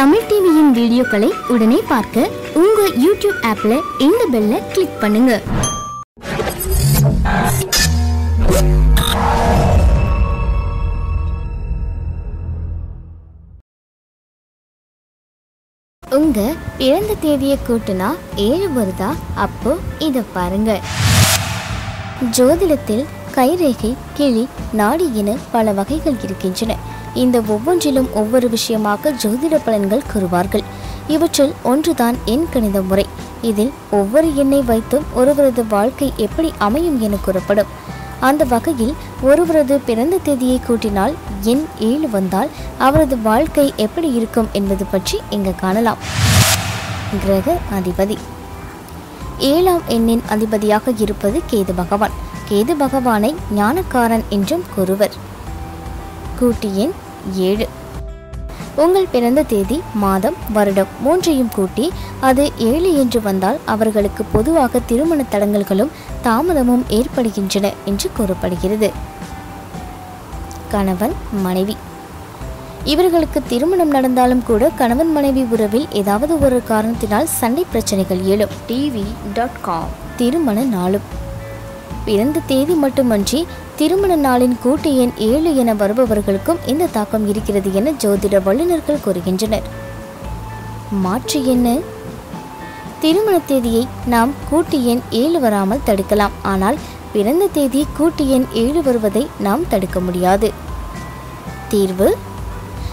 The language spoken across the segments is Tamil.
தமிழ் டிவியின் வீடியோக்களை உடனே பார்க்க உங்க யூடியூப் ஆப்ல இந்த பெல்ல கிளிக் பண்ணுங்க. உங்க பிறந்த தேதியை கூட்டினா ஏழு வருதா? அப்போ இதை பாருங்க. ஜோதிடத்தில் கைரேகை கிளி நாடி என பல வகைகள் இருக்கின்றன. இந்த ஒவ்வொன்றிலும் ஒவ்வொரு விஷயமாக ஜோதிட பலன்கள் கூறுவார்கள். இவற்றில் ஒன்றுதான் எண் கணித முறை. இதில் ஒவ்வொரு எண்ணை வைத்தும் ஒருவரது வாழ்க்கை எப்படி அமையும் என கூறப்படும். அந்த வகையில் ஒருவரது பிறந்த தேதியை கூட்டினால் எண் ஏழு வந்தால் அவரது வாழ்க்கை எப்படி இருக்கும் என்பது பற்றி இங்கு காணலாம். கிரக அதிபதி. ஏழாம் எண்ணின் அதிபதியாக இருப்பது கேது பகவான். கேது பகவானை ஞானக்காரன் என்றும் கூறுவர். கூட்டு எண் ஏழு. உங்கள் பிறந்த தேதி மாதம் வருடம் மூன்றையும் கூட்டி அது ஏழு என்று வந்தால் அவர்களுக்கு பொதுவாக திருமண தடங்கல்களும் தாமதமும் ஏற்படுகின்றன என்று கூறப்படுகிறது. கணவன் மனைவி. இவர்களுக்கு திருமணம் நடந்தாலும் கூட கணவன் மனைவி உறவில் ஏதாவது ஒரு காரணத்தினால் சண்டை பிரச்சனைகள் எழும். TV dot com. திருமண நாளும். பிறந்த தேதி மட்டுமன்றி திருமண நாளின் கூட்டு எண் ஏழு என வருபவர்களுக்கும் இந்த தாக்கம் இருக்கிறது என ஜோதிட வல்லுநர்கள் கூறுகின்றனர். மாற்று என்ன திருமண தேதியை நாம் கூட்டு எண் ஏழு வராமல் தடுக்கலாம். ஆனால் பிறந்த தேதி கூட்டு எண் ஏழு வருவதை நாம் தடுக்க முடியாது. தீர்வு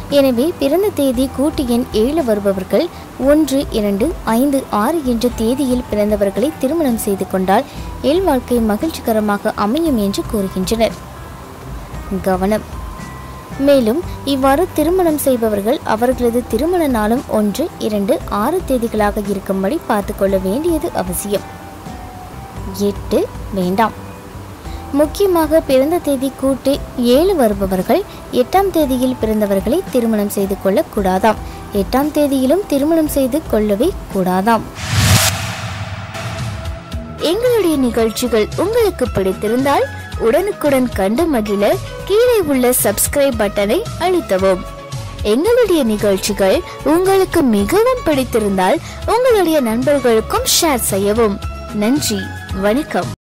எனவே பிறந்த தேதி கூட்டு எண் ஏழு வருபவர்கள் ஒன்று இரண்டு ஐந்து ஆறு என்ற தேதியில் பிறந்தவர்களை திருமணம் செய்து கொண்டால் எல் வாழ்க்கை மகிழ்ச்சிகரமாக அமையும் என்று கூறுகின்றனர். கவனம். மேலும் இவ்வாறு திருமணம் செய்பவர்கள் அவர்களது திருமண நாளும் ஒன்று இரண்டு ஆறு தேதிகளாக இருக்கும்படி பார்த்துக்கொள்ள வேண்டியது அவசியம். எட்டு வேண்டாம். முக்கியமாக பிறந்த தேதி கூட்டு ஏழு வருபவர்கள் எட்டாம் தேதியில் பிறந்தவர்களை திருமணம் செய்து கொள்ள கூடாதாம் எட்டாம் தேதியிலும் திருமணம் செய்து கொள்ளவே கூடாதாம். எங்களுடைய நிகழ்ச்சிகள் உங்களுக்கு பிடித்திருந்தால் உடனுக்குடன் கண்டு மகிழ கீழே உள்ள சப்ஸ்கிரைப் பட்டனை அழுத்தவும். எங்களுடைய நிகழ்ச்சிகள் உங்களுக்கு மிகவும் பிடித்திருந்தால் உங்களுடைய நண்பர்களுக்கும் ஷேர் செய்யவும். நன்றி வணக்கம்.